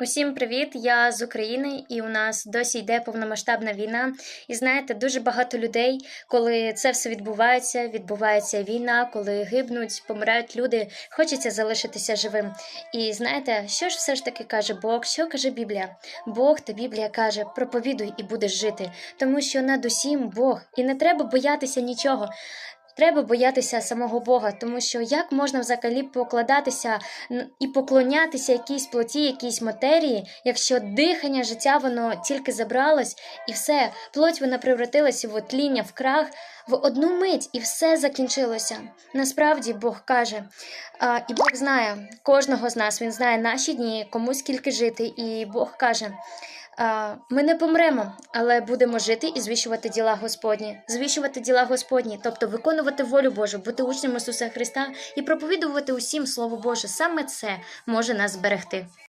Усім привіт! Я з України, і у нас досі йде повномасштабна війна. І знаєте, дуже багато людей, коли це все відбувається, відбувається війна, коли гибнуть, помирають люди, хочеться залишитися живим. І знаєте, що ж все ж таки каже Бог? Що каже Біблія? Бог та Біблія каже: проповідуй і будеш жити, тому що над усім Бог, і не треба боятися нічого. Треба боятися самого Бога, тому що як можна взагалі покладатися і поклонятися якійсь плоті, якійсь матерії, якщо дихання життя воно тільки забралось, і все, плоть вона превратилася в тління, в крах, в одну мить, і все закінчилося. Насправді Бог каже, а, і Бог знає кожного з нас, Він знає наші дні, кому скільки жити, і Бог каже. Ми не помремо, але будемо жити і звіщувати діла Господні, звіщувати діла Господні, тобто виконувати волю Божу, бути учнем Ісуса Христа і проповідувати усім Слово Боже. Саме це може нас зберегти.